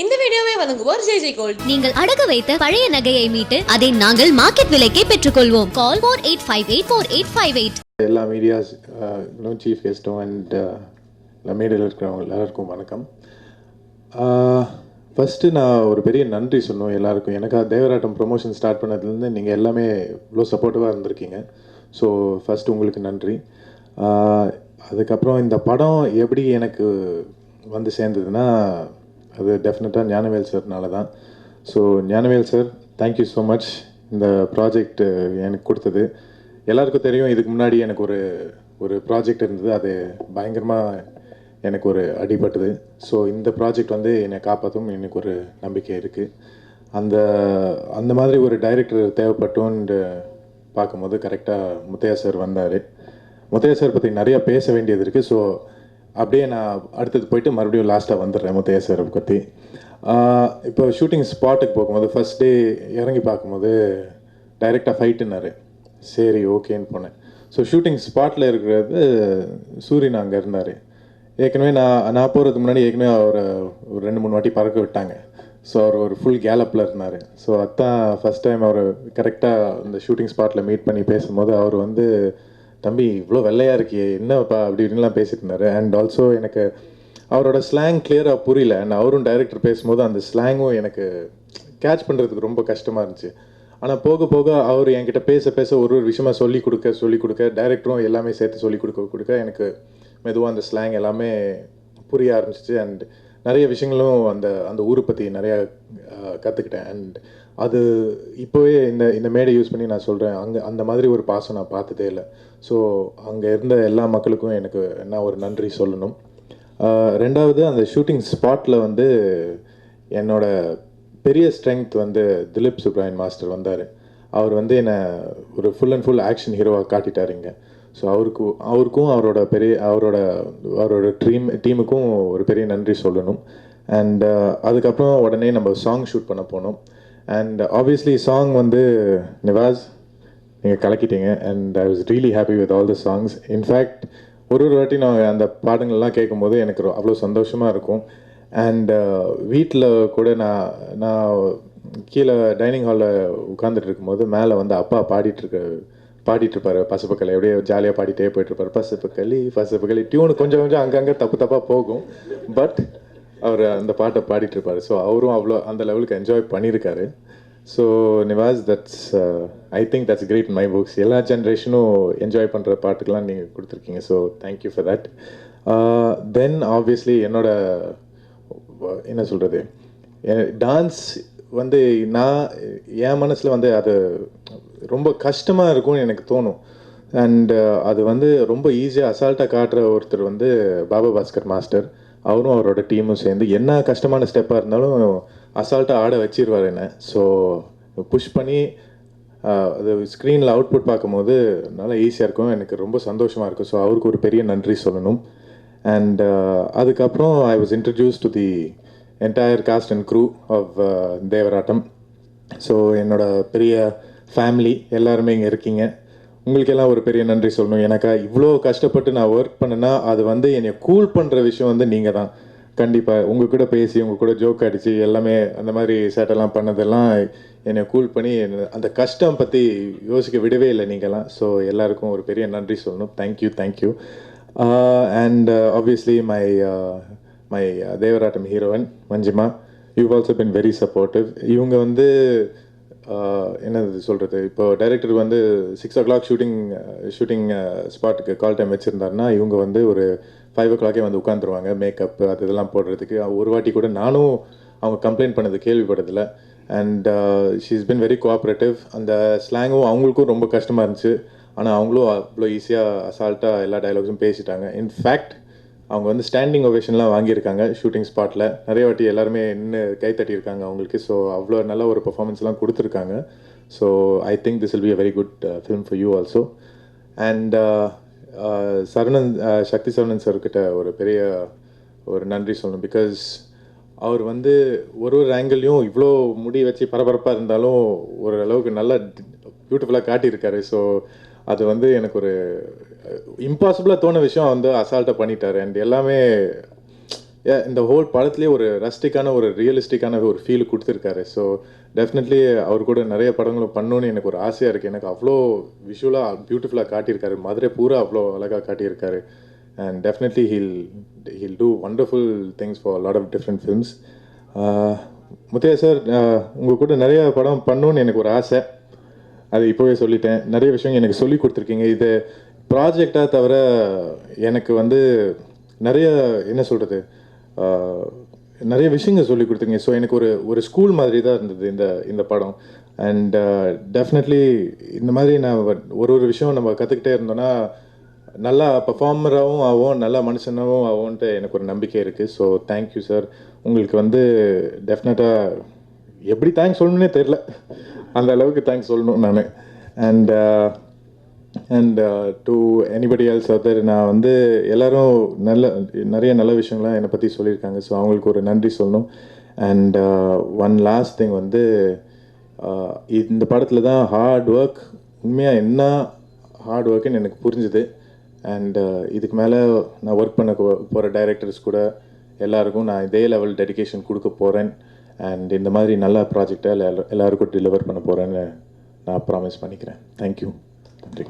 இந்த வீடியோவை வழங்குவோர் ஜெய் ஜெய் கோல்ட். நீங்கள் அடகு வைத்த பழைய நகையை மீட்டு அதை நாங்கள் மார்க்கெட் விலைக்கே பெற்றுக்கொள்வோம். Call four eight five eight four eight five eight எல்லா மீடியாஸ் இன்னும் சீஃப் கெஸ்ட்டும் அண்ட் எல்லா மீடியாவில் இருக்கிறவங்க எல்லாருக்கும் வணக்கம். ஃபஸ்ட்டு நான் ஒரு பெரிய நன்றி சொல்லணும் எல்லாருக்கும். எனக்கு தேவராட்டம் ப்ரொமோஷன் ஸ்டார்ட் பண்ணதுலேருந்து நீங்கள் எல்லாமே இவ்வளோ சப்போர்ட்டிவாக இருந்திருக்கீங்க. ஸோ ஃபஸ்ட்டு உங்களுக்கு நன்றி. அதுக்கப்புறம் இந்த படம் எப்படி எனக்கு வந்து சேர்ந்ததுன்னா அது டெஃபினட்டாக ஞானவேல் சார்னால தான் so Gnanavel sir thank you so much இந்த ப்ராஜெக்ட் எனக்கு கொடுத்தது. எல்லாருக்கும் தெரியும் இதுக்கு முன்னாடி எனக்கு ஒரு ஒரு ப்ராஜெக்ட் இருந்தது. அது பயங்கரமாக எனக்கு ஒரு அடிபட்டது. ஸோ இந்த ப்ராஜெக்ட் வந்து என்னை காப்பாற்றும் எனக்கு ஒரு நம்பிக்கை இருக்குது அந்த அந்த மாதிரி ஒரு டைரக்டர் தேவைப்பட்டோன்னு பார்க்கும்போது கரெக்டாக முத்தையா சார் வந்தார். முத்தையா சார் பற்றி நிறையா பேச வேண்டியது இருக்குது ஸோ அப்படியே நான் அடுத்தது போயிட்டு மறுபடியும் லாஸ்ட்டாக வந்துடுறேன் முத்தையா சாரை பற்றி இப்போ ஷூட்டிங் ஸ்பாட்டுக்கு போகும்போது ஃபஸ்ட் டே இறங்கி பார்க்கும்போது டைரெக்டாக ஃபைட்டுனாரு சரி ஓகேன்னு போனேன். ஸோ ஷூட்டிங் ஸ்பாட்டில் இருக்கிறது சூரியன் அங்கே இருந்தார். ஏற்கனவே நான் நான் போகிறதுக்கு முன்னாடி ஏற்கனவே அவரை ஒரு ரெண்டு மூணு வாட்டி பறக்க விட்டாங்க. ஸோ அவர் ஒரு ஃபுல் கேலப்பில் இருந்தார். ஸோ அதான் ஃபஸ்ட் டைம் அவர் கரெக்டாக இந்த ஷூட்டிங் ஸ்பாட்டில் மீட் பண்ணி பேசும்போது அவர் வந்து தம்பி இவ்வளோ வெள்ளையாக இருக்கியே என்னப்பா? அப்படி இப்படின்லாம் பேசிட்டு இருந்தார் அண்ட் ஆல்சோ எனக்கு அவரோட ஸ்லாங் கிளியராக புரியல. அண்ட் அவரும் டைரக்டர் பேசும்போது அந்த ஸ்லாங்கும் எனக்கு கேட்ச் பண்ணுறதுக்கு ரொம்ப கஷ்டமாக இருந்துச்சு. ஆனால் போக போக அவர் என்கிட்ட பேச பேச ஒரு ஒரு விஷயமா சொல்லி கொடுக்க சொல்லி கொடுக்க டைரக்டரும் எல்லாமே சேர்த்து சொல்லி கொடுக்க கொடுக்க எனக்கு மெதுவாக அந்த ஸ்லாங் எல்லாமே புரிய ஆரம்பிச்சிச்சு. அண்ட் நிறைய விஷயங்களும் அந்த அந்த ஊரை பற்றி நிறையா கற்றுக்கிட்டேன் அண்ட் அது இப்போவே இந்த இந்த மேடை யூஸ் பண்ணி நான் சொல்கிறேன் அங்கே அந்த மாதிரி ஒரு பாசம் நான் பார்த்ததே இல்லை. ஸோ அங்கே இருந்த எல்லா மக்களுக்கும் எனக்கு நான் ஒரு நன்றி சொல்லணும். ரெண்டாவது அந்த ஷூட்டிங் ஸ்பாட்டில் வந்து என்னோட பெரிய ஸ்ட்ரென்த் வந்து திலீப் சுப்ராயன் மாஸ்டர் வந்தார். அவர் வந்து என்னை ஒரு ஃபுல் அண்ட் ஃபுல் ஆக்ஷன் ஹீரோவாக காட்டிட்டாருங்க ஸோ அவருக்கு அவருக்கும் அவரோட பெரிய அவரோட அவரோட ட்ரீம் டீமுக்கும் ஒரு பெரிய நன்றி சொல்லணும். அண்ட் அதுக்கப்புறம் உடனே நம்ம சாங் ஷூட் பண்ண போனோம். அண்ட் ஆப்வியஸ்லி சாங் வந்து நிவாஸ் நீங்கள் கலக்கிட்டீங்க. And I was really happy with all the songs in fact ஒரு ஒரு வாட்டி நான் அந்த பாடங்கள்லாம் கேட்கும்போது எனக்கு அவ்வளோ சந்தோஷமாக இருக்கும். அண்ட் uh, வீட்டில் கூட நான் நான் கீழே டைனிங் ஹாலில் உட்காந்துட்டு இருக்கும்போது மேலே வந்து அப்பா பாடிட்டு இருக்க பாடிட்டு எப்படியே அப்படியே ஜாலியாக பாடிட்டே போயிட்டு இருப்பாரு பசுப்பக்களி பசுப்பக்களி டியூன் கொஞ்சம் கொஞ்சம் அங்கங்கே தப்பு தப்பாக போகும். பட் அவர் அந்த பாட்டை பாடிட்டுருப்பாரு. ஸோ அவரும் அவ்வளோ அந்த லெவலுக்கு என்ஜாய் பண்ணியிருக்காரு so Nivas that's I think that's great my books எல்லா ஜென்ரேஷனும் என்ஜாய் பண்ணுற பாட்டுக்கெல்லாம் நீங்கள் கொடுத்துருக்கீங்க. So thank you for that then obviously என்னோட என்ன சொல்கிறது டான்ஸ் வந்து நான் என் மனசில் வந்து அது ரொம்ப கஷ்டமாக இருக்கும்னு எனக்கு தோணும். அண்டு uh, அது வந்து ரொம்ப ஈஸியாக அசால்ட்டாக காட்டுற ஒருத்தர் வந்து பாபா பாஸ்கர் மாஸ்டர் அவரும் அவரோட டீமும் சேர்ந்து என்ன கஷ்டமான ஸ்டெப்பாக இருந்தாலும் அசால்ட்டாக ஆட வச்சிருவார் என்ன. ஸோ புஷ் பண்ணி அது ஸ்க்ரீனில் அவுட்புட் பார்க்கும்போது நல்லா ஈஸியாக இருக்கும். எனக்கு ரொம்ப சந்தோஷமாக இருக்கும். ஸோ அவருக்கு ஒரு பெரிய நன்றி சொல்லணும். அண்ட் அதுக்கப்புறம் I was introduce to the entire cast and crew of Devarattam. So என்னோட பெரிய ஃபேமிலி எல்லாருமே இங்கே இருக்கீங்க. உங்களுக்கெல்லாம் ஒரு பெரிய நன்றி சொல்லணும். எனக்கா இவ்வளோ கஷ்டப்பட்டு நான் ஒர்க் பண்ணேன்னா அது வந்து என்னை கூல் பண்ணுற விஷயம் வந்து நீங்கள் தான் கண்டிப்பாக உங்கள் கூட பேசி உங்கள் கூட ஜோக் அடித்து எல்லாமே அந்த மாதிரி சேட்டெல்லாம் பண்ணதெல்லாம் என்னை கூல் பண்ணி அந்த கஷ்டம் பற்றி யோசிக்க விடவே இல்லை நீங்கள்லாம் ஸோ எல்லாருக்கும் ஒரு பெரிய நன்றி சொல்லணும். Thank you thank you and obviously my my Devarattam heroine Manjima you also been very supportive இவங்க வந்து என்னது சொல்கிறது இப்போ டைரக்டர் வந்து six o'clock shooting shooting ஸ்பாட்டுக்கு கால் டைம் வச்சுருந்தாருன்னா இவங்க வந்து ஒரு ஃபைவ் ஓ கிளாக்கே வந்து உட்காந்துருவாங்க மேக்கப் அது இதெல்லாம் போடுறதுக்கு. ஒரு வாட்டி கூட நானும் அவங்க கம்ப்ளைண்ட் பண்ணது கேள்விப்பட்டதில்ல. And she's been very cooperative அந்த ஸ்லாங்கும் அவங்களுக்கும் ரொம்ப கஷ்டமாக இருந்துச்சு. ஆனால் அவங்களும் அவ்வளோ ஈஸியாக அசால்ட்டாக எல்லா டயலாக்ஸும் பேசிட்டாங்க. இன்ஃபேக்ட் அவங்க வந்து ஸ்டாண்டிங் ஒவேஷன்லாம் வாங்கியிருக்காங்க ஷூட்டிங் ஸ்பாட்டில் நிறைய வாட்டி எல்லாருமே நின்று கை தட்டியிருக்காங்க அவங்களுக்கு. ஸோ அவ்வளோ நல்ல ஒரு பெர்ஃபார்மன்ஸ்லாம் கொடுத்துருக்காங்க. So I think this will be a very good film for you also and Saranan Sakthi Saranan சார்கிட்ட ஒரு பெரிய ஒரு நன்றி சொல்லணும். பிகாஸ் அவர் வந்து ஒரு ஒரு ஆங்கிள்லையும் இவ்வளோ முடி வச்சு பரபரப்பாக இருந்தாலும் ஒரு அளவுக்கு நல்லா பியூட்டிஃபுல்லாக காட்டியிருக்காரு. ஸோ அது வந்து எனக்கு ஒரு இம்பாசிபிளாக தோண விஷயம் வந்து அசால்ட்டாக பண்ணிட்டார். அண்ட் எல்லாமே இந்த ஹோல் படத்துலேயே ஒரு ரஸ்டிக்கான ஒரு ரியலிஸ்டிக்கான ஒரு ஃபீல் கொடுத்துருக்காரு. ஸோ டெஃபினெட்லி அவர் கூட நிறைய படங்களும் பண்ணணும்னு எனக்கு ஒரு ஆசையாக இருக்குது எனக்கு அவ்வளோ விஷுவலாக பியூட்டிஃபுல்லாக காட்டியிருக்காரு. மதுரை பூரா அவ்வளோ அழகாக காட்டியிருக்காரு. And definitely he'll he'll do wonderful things for lot of different films Muthaiya sir உங்கள் கூட நிறைய படம் பண்ணணும்னு எனக்கு ஒரு ஆசை. அது இப்போவே சொல்லிட்டேன். நிறைய விஷயம் எனக்கு சொல்லி கொடுத்துருக்கீங்க. இது ப்ராஜெக்டாக தவிர எனக்கு வந்து நிறைய என்ன சொல்கிறது நிறைய விஷயங்கள் சொல்லி கொடுத்துருங்க ஸோ எனக்கு ஒரு ஒரு ஸ்கூல் மாதிரி தான் இருந்தது இந்த இந்த படம். அண்ட் டெஃபினெட்லி இந்த மாதிரி நான் ஒரு ஒரு விஷயம் நம்ம கற்றுக்கிட்டே இருந்தோன்னா நல்லா பர்ஃபார்மராகவும் ஆகும் நல்லா மனுஷனாகவும் ஆகும்ன்ட்டு எனக்கு ஒரு நம்பிக்கை இருக்குது ஸோ தேங்க்யூ சார் உங்களுக்கு வந்து டெஃபினட்டாக எப்படி தேங்க்ஸ் சொல்லணுன்னே தெரில அந்த அளவுக்கு தேங்க்ஸ் சொல்லணும் நான். And and to anybody else other நான் வந்து எல்லோரும் நல்ல நிறைய நல்ல விஷயங்கள்லாம் என்னை பற்றி சொல்லியிருக்காங்க. ஸோ அவங்களுக்கு ஒரு நன்றி சொல்லணும். அண்ட் ஒன் லாஸ்ட் திங் வந்து uh, இந்த படத்தில் தான் ஹார்ட் ஒர்க் உண்மையாக என்ன ஹார்ட் ஒர்க்குன்னு எனக்கு புரிஞ்சுது. அண்ட் uh, இதுக்கு மேலே நான் ஒர்க் பண்ண போகிற டைரக்டர்ஸ் கூட எல்லாருக்கும் நான் இதே லெவல் டெடிகேஷன் கொடுக்க போகிறேன் அண்ட் இந்த மாதிரி நல்ல ப்ராஜெக்டை எல்லாருக்கும் டெலிவர் பண்ண போகிறேன்னு நான் ப்ராமிஸ் பண்ணிக்கிறேன். தேங்க்யூ நன்றி.